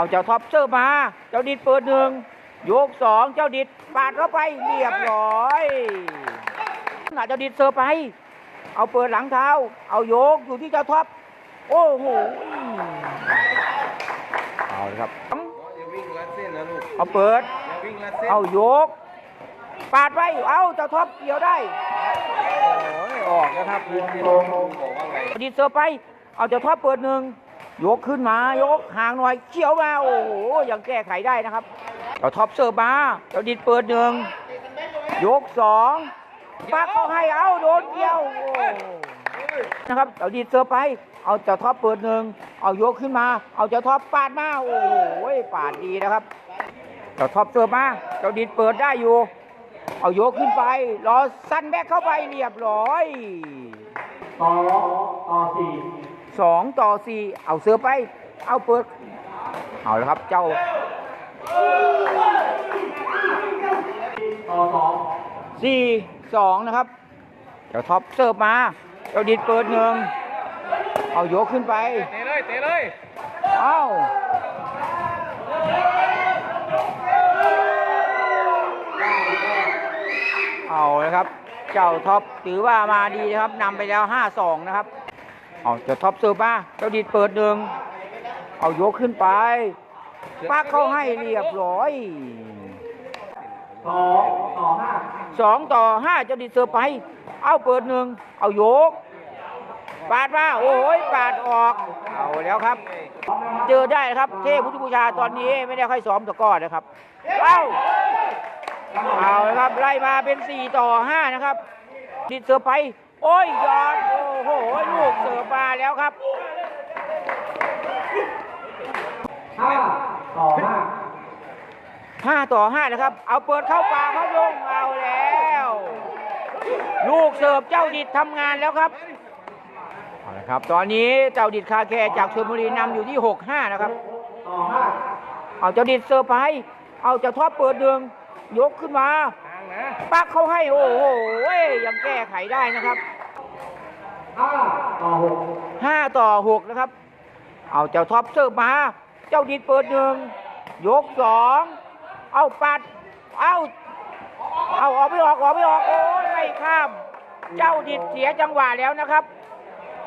เอาเจ้าท็อปเสิร์ฟมา เจ้าดิดเปิดหนึ่งยกสองเจ้าดิดปาดเข้าไปเรียบร้อยน่ะเจ้าดิดเสิร์ฟไป เอาเปิดหลังเท้า เอาโยกอยู่ที่เจ้าท็อปโอ้โหเอาเลยครับอย่าวิ่งลัดเส้นนะลูกเอาเปิดอย่าวิ่งลัดเส้นเอาโยก ปาดไปเอาเจ้าท็อปเกี่ยวได้โอ้ยออกนะครับบอกว่าไงดิดเสิร์ฟไป เอาเจ้าท็อปเปิดหนึ่ง ยกขึ้นมายกห่างหน่อยเขี่ยวมาโอ้โหยังแก้ไขได้นะครับเจ้าท็อปเสิร์ฟมาเจ้าดิดเปิดหนึ่งยกสองปักเข้าให้เอาโดนเกี่ยวนะครับเจ้าดิดเสิร์ฟไป เอาเจ้าท็อปเปิดหนึ่งเอายกขึ้นมา เอาเจ้าท็อปปาดมาโอ้โหปาดดีนะครับเจ้าท็อปเสิร์ฟมาเจ้าดิดเปิดได้อยู่ เอายกขึ้นไปรอสั้นแบ็คเข้าไปเรียบร้อยต่อต่อสี่ สองต่อสี่เอาเสือไป เอาเปิด เอาแล้วครับเจ้าต่อสองสี่สองนะครับ เจ้าท็อปเสิร์ฟมา เจ้าดิดเปิดหนึ่งเอายกขึ้นไป เตะเลย เตะเลย เอาเอาเลยครับ เจ้าท็อปถือว่ามาดีนะครับนำไปแล้วห้าสองนะครับ เอาจ้าท็อปเสิร์ฟมาเจ้าดิดเปิดหนึ่งเอายกขึ้นไปปักเข้าให้เรียบร้อยสองต่อห้าสองต่อห้าเจ้าดิดเสิร์ฟไป เอาเปิดหนึ่งเอายก ปาดมาโอ้ยปาดออก เอาแล้วครับ เจอได้ครับเทพพุทธบูชาตอนนี้ไม่ได้ค่อยซ้อมตะก้อนะครับ เอ้าเอาลยครับไล่มาเป็น 4 ต่อ 5 นะครับดิดเสิร์ฟไป โอ้ยยอด โอ้โห ลูกเสิร์ฟมาแล้วครับห้าต่อห้า5ต่อ5นะครับ เอาเปิดเข้าป่าเข้าลงเอาแล้ว ลูกเสิร์ฟเจ้าดิดทำงานแล้วครับเอาละครับ ตอนนี้เจ้าดิดคาแคร์จากชลบุรีนำอยู่ที่6-5นะครับต่อห้าเอาเจ้าดิดเสิร์ฟไปเอาเจ้าท็อปเปิดเดืองยกขึ้นมาทางนะปักเขาให้โอ้โหยังแก้ไขได้นะครับห้า ต่อหก5ต่อ6นะครับ เอาเจ้าท็อปเสิร์ฟมา เจ้าดิดเปิดหนึ่งยกสองเอาปัด เอาเอาออกไม่ออกออกไม่ออกโอ้ยไม่ข้าม เจ้าดิดเสียจังหวะแล้วนะครับ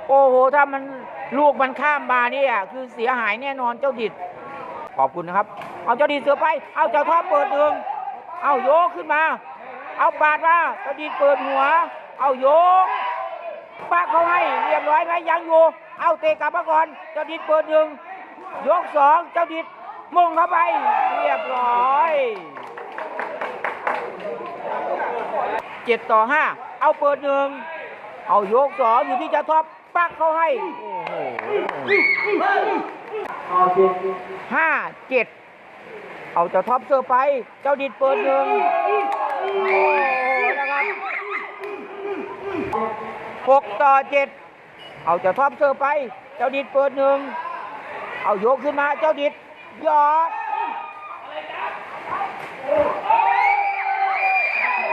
โอ้โหถ้ามันลูกมันข้ามมาเนี่ยคือเสียหายแน่นอนเจ้าดิดขอบคุณนะครับ เอาเจ้าดิดเสือไป เอาเจ้าท็อปเปิดหนึ่งเอาโยกขึ้นมา เอาปาดมาเจ้าดิดเปิดหัว เอาโยก ปากเขาให้เรียบร้อยไหมยังอยู่ เอาเตะกลับมาก่อน เจ้าดิดเปิดหนึ่งยกสองเจ้าดิดมุ่งเข้าไป เรียบร้อยเจ็ดต่อห้าเอาเปิดหนึ่งเอาโยกสองอยู่ที่เจ้าท็อปปักเขาให้ห้าเจ็ดเอาเจ้าท็อปเซอร์ไป เจ้าดิดเปิดหนึ่งโอ้โหนะครับ หกต่อเจ็ดเอาเจ้าท็อปเซอร์ไป เจ้าดิดเปิดหนึ่งเอาโยกขึ้นมาเจ้าดิดยอดโอ้โห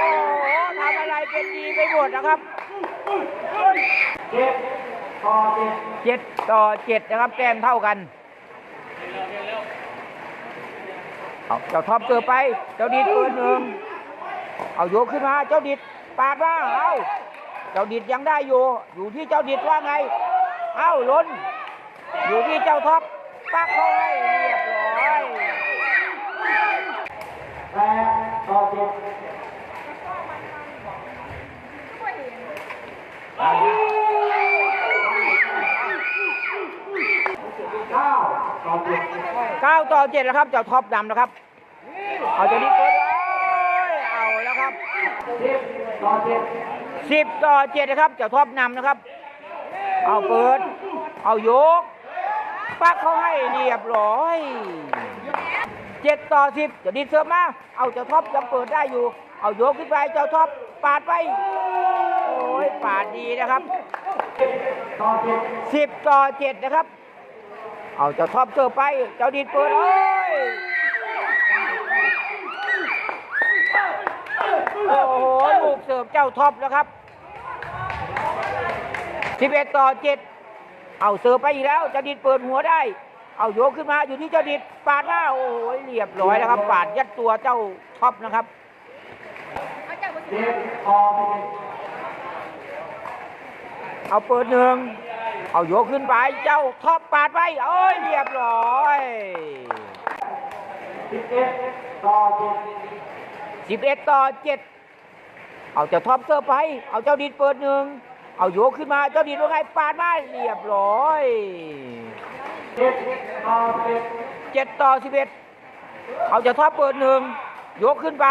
ทำอะไรเป็นดีไปหมดนะครับเจ็ดต่อเจ็ดนะครับแต้มเท่ากันเอาเจ้าท็อปเจอไป เจ้าดิดเปิดหนึ่งเอาโยกขึ้นมา เจ้าดิดปาดว่าเอา เจ้าดิดยังได้อยู่ อยู่ที่เจ้าดิดว่าไง เอาล้น อยู่ที่เจ้าท็อปปักเข้าให้เรียบร้อยแปดต่อเจ็ดเก้าต่อเจ็ดเก้าต่อเจ็ดแล้วครับ เจ้าท็อปนำนะครับ เอาเจ้าดิดเปิดเลยเอาแล้วครับสิบต่อเจ็ด สิบต่อเจ็ดนะครับ เจ้าท็อปนำนะครับ เอาเปิด เอายก ปักเขาให้เรียบร้อยเจ็ดต่อสิบเจะดิเสิร์ฟมา เอาเจ้าท็อปยังเปิดได้อยู่ เอายกขึ้นไป เจ้าท็อปปาดไป โอ้ยปาดดีนะครับสิบต่อเจ็ดนะครับ เอาเจ้าท็อปเสิร์ฟไป เจ้าดิดเปิดเอ้ยโอ้โห ลู กเสิร์ฟเจ้าท็อปนะครับ 11 ต่อ 7 เอาเสิร์ฟไปอีกแล้วเจะดิดเปิดหัวได้ เอาโยกขึ้นมาอยู่ที่เจ้าดิดปาดหน้าโอ้ยเรียบร้อยแล้วครับปาดยัดตัวเจ้าท็อปนะครับเอาเปิดหนึ่งเอาโยกขึ้นไปเจ้าท็อปปาดไปโอ้ยเรียบร้อยสิบเอ็ดต่อเจ็ดสิบเอ็ดต่อเจ็ด เอาเจ้าท็อปเซอร์ไป เอาเจ้าดิดเปิดหนึ่ง เอาโยกขึ้นมา เจ้าดิดว่าไงปาดมาเรียบร้อยเจ็ดต่อสิบเอ็ดเอสิบเอ็ดเอาเจ้าท็อปเปิดหนึ่งยกขึ้นไป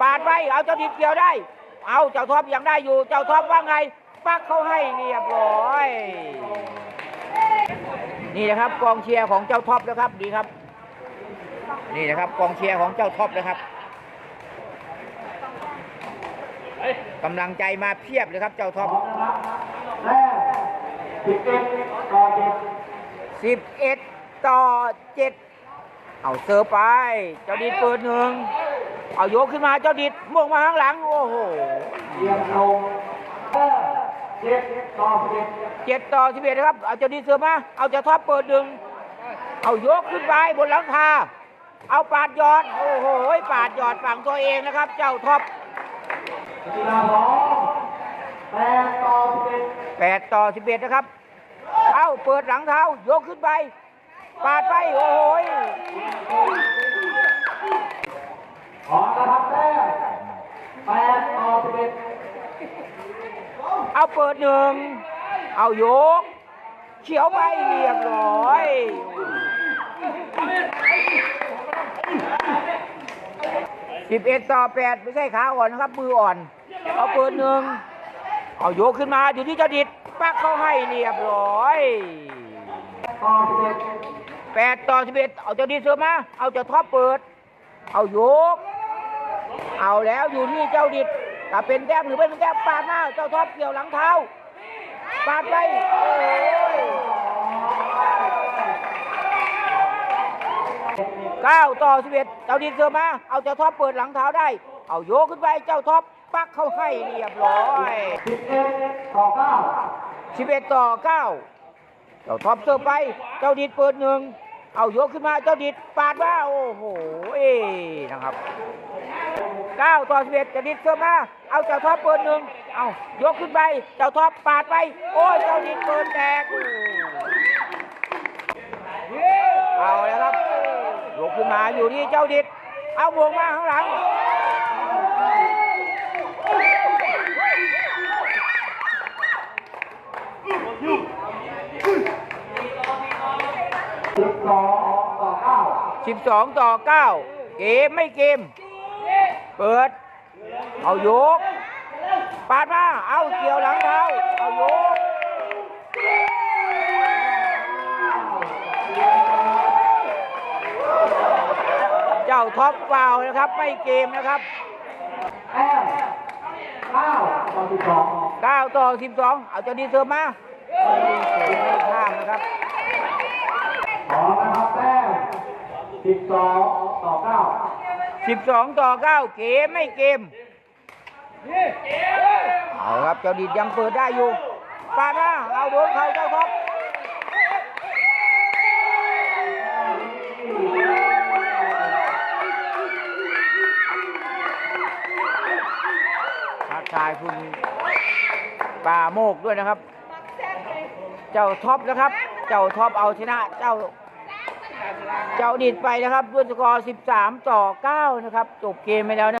ปาดไป เอาเจ้าดิดเกี่ยวได้ เอาเจ้าท็อปยังได้อยู่ เจ้าท็อปว่าไง ปักเขาให้เรียบร้อย นี่นะครับกองเชียร์ของเจ้าท็อปนะครับ ดีครับ นี่นะครับกองเชียร์ของเจ้าท็อปนะครับ กำลังใจมาเพียบเลยครับเจ้าท็อปสิบเอ็ดต่อเจ็ดสิบเอ็ดต่อเจ็ดเอาเซอร์ไป เจ้าดิดเปิดหนึ่งเอาโยกขึ้นมาเจ้าดิดม่วงมาข้างหลัง โอ้โหเรียงลงเจ็ดต่อสิบเอ็ดเจ็ดต่อสิบเอ็ดนะครับ เอาเจ้าดิดเสือมา เอาเจ้าท็อปเปิดหนึ่งเอาโยกขึ้นไปบนหลังคา เอาปาดยอด โอ้โห ปาดยอดฝั่งตัวเองนะครับ เจ้าท็อป กีฬาสองแปดต่อสิบเอ็ดแปดต่อสิบเอ็ดนะครับ เอาเปิดหลังเท้า ยกขึ้นไป ปาดไป โอ้โหขอนะครับแรกแปดต่อสิบเอ็ดเอาเปิดหนึ่ง เอาโยก เขียวไปเรียบร้อย สิบเอ็ดต่อแปดไม่ใช่ขาอ่อนนะครับมืออ่อน เอาเปิดหนึ่งเอาโยกขึ้นมาอยู่ที่เจ้าดิดปักเข้าให้เรียบร้อยต่อสิบเอ็ดแปดต่อสิบเอ็ดเอาเจ้าดิดเสือมา เอาเจ้าท็อปเปิด เอาโยก เอาแล้วอยู่ที่เจ้าดิดถ้าเป็นแต้มหรือไม่เป็นแต้มปาดหน้าเจ้าท็อปเกี่ยวหลังเท้าปาดไปโอ้ย เก้าต่อสิบเอ็ดเจ้าดินเสือมา เอาเจ้าท็อปเปิดหลังเท้าได้ เอาโยกขึ้นไป เจ้าท็อปปักเข้าให้เรียบร้อยสิบเอ็ดต่อเก้าเอ็ดต่อเก้าเจ้าท็อปเสิร์ฟไป เจ้าดิดเปิดหนึ่ง เอายกขึ้นมา เจ้าดิดปาดว่าโอ้โห เอ้นะครับเก้าต่อสิบเอ็ดเจ้าดิดเสิร์ฟมา เอาเจ้าท็อปเปิดหนึ่ง เอายกขึ้นไป เจ้าท็อปปาดไป โอ้ย เจ้าดิดเปิดแตก เอาแล้วครับ ยกขึ้นมาอยู่ที่เจ้าดิดเอาบวงมาข้างหลังสิบสองต่อเก้าสิบสองต่อเก้าเกมไม่เกม เปิด เอาโยกปาดมา เอาเกี่ยวหลังเท้า เอาโยก เจ้าท็อปฟาวล์นะครับ ไม่เกมนะครับแต้มเก้าต่อสิบสอง9ต่อ12เอาเจ้าดีเซอร์มาไม่ข้ามนะครับขอนะครับแต้มสิบสองต่อเก้า12ต่อ9เกมไม่เกมเอาครับเจ้าดิดยังเปิดได้อยู่ปาดมาเอาโดนเขาเจ้าท็อป ชายคุณปาโมกด้วยนะครับ เจ้าท็อปนะครับ เจ้าท็อปเอาชนะเจ้า เจ้าดิดไปนะครับด้วยสกอร์ 13 ต่อ 9 นะครับ จบเกมไปแล้วนะ